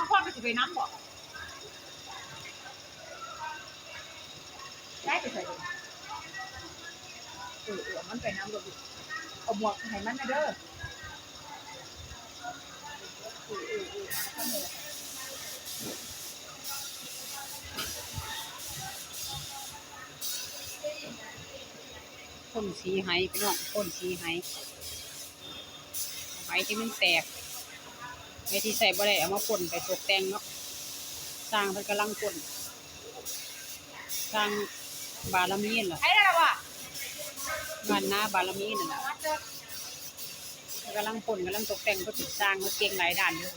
น้องพ่อก็จะไปน้ำบอกได้ไปใส่เลยเออเออมันไปน้ำเลยเอาหมวกให้มันนะเด้อเออเออเออข้ามาเลยพ่นสีไห้พี่น้องพ่นสีไห้ไหที่มันแตก ไอ้ที่ใส่บ่ได้เอามาพ่นไปตกแต่งเนาะสร้างเพิ่นกำลังพ่นสร้างบารมีนั่นล่ะไอ้นั่นแหละว่ะงานหน้าบารมีนั่นล่ะมาเจอเพิ่นกำลังพ่นกำลังตกแต่งเพิ่นสร้างเพิ่นเก่งหลายด้านอยู่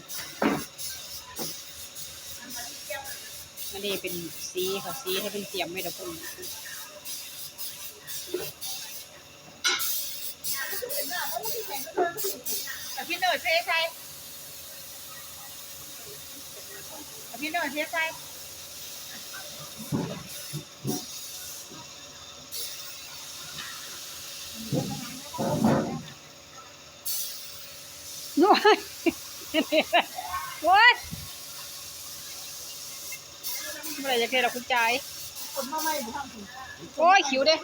อันนี้เป็นสีค่ะสีให้เป็นเตรียมไว้เดี๋ยวพ่นแต่พี่เนิร์ดเทใส่แต่พี่เนิร์ดเทใส่โอ้ยโอ้ยเมื่อไรจะเคลียร์เราคุณใจายคนมาไม่บุห้ามถึงโอ้ยขิวเด้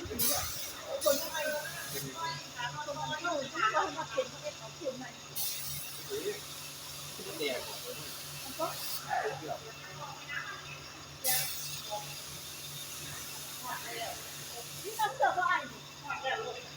你怎么这么爱你？